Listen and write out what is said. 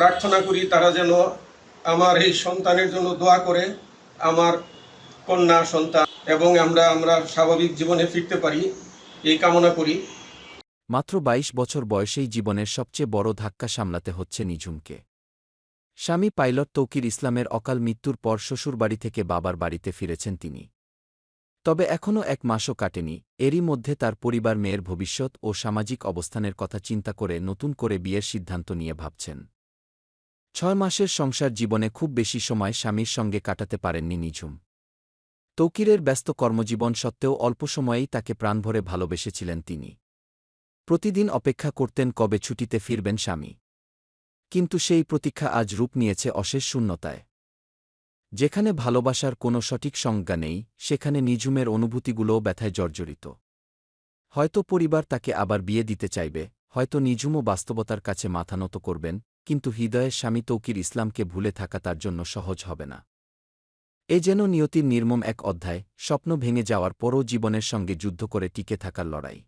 প্রার্থনা করি তারা যেন আমার এই সন্তানের জন্য দোয়া করে, আমার কন্যা সন্তান, এবং আমরা আমরা স্বাভাবিক জীবনে ফিরতে পারি, এই কামনা করি। মাত্র ২২ বছর বয়সেই জীবনের সবচেয়ে বড় ধাক্কা সামলাতে হচ্ছে নিঝুমকে। স্বামী পাইলট তৌকির ইসলামের অকাল মৃত্যুর পর শ্বশুরবাড়ি থেকে বাবার বাড়িতে ফিরেছেন তিনি। তবে এখনও এক মাসও কাটেনি। এরই মধ্যে তার পরিবার, মেয়ের ভবিষ্যৎ ও সামাজিক অবস্থানের কথা চিন্তা করে নতুন করে বিয়ের সিদ্ধান্ত নিয়ে ভাবছেন। ছয় মাসের সংসার জীবনে খুব বেশি সময় স্বামীর সঙ্গে কাটাতে পারেননি নিঝুম। তৌকিরের ব্যস্ত কর্মজীবন সত্ত্বেও অল্প সময়েই তাকে প্রাণভরে ভালোবেসেছিলেন তিনি। প্রতিদিন অপেক্ষা করতেন কবে ছুটিতে ফিরবেন স্বামী। কিন্তু সেই প্রতীক্ষা আজ রূপ নিয়েছে অশেষ শূন্যতায়। যেখানে ভালোবাসার কোনো সঠিক সংজ্ঞা নেই, সেখানে নিঝুমের অনুভূতিগুলোও ব্যথায় জর্জরিত। হয়তো পরিবার তাকে আবার বিয়ে দিতে চাইবে, হয়তো নিঝুমও বাস্তবতার কাছে মাথা নত করবেন কিন্তু হৃদয়ের স্বামী তৌকির ইসলামকে ভুলে থাকা তার জন্য সহজ হবে না। এ যেন নিয়তির নির্মম এক অধ্যায়, স্বপ্ন ভেঙে যাওয়ার পরও জীবনের সঙ্গে যুদ্ধ করে টিকে থাকার লড়াই।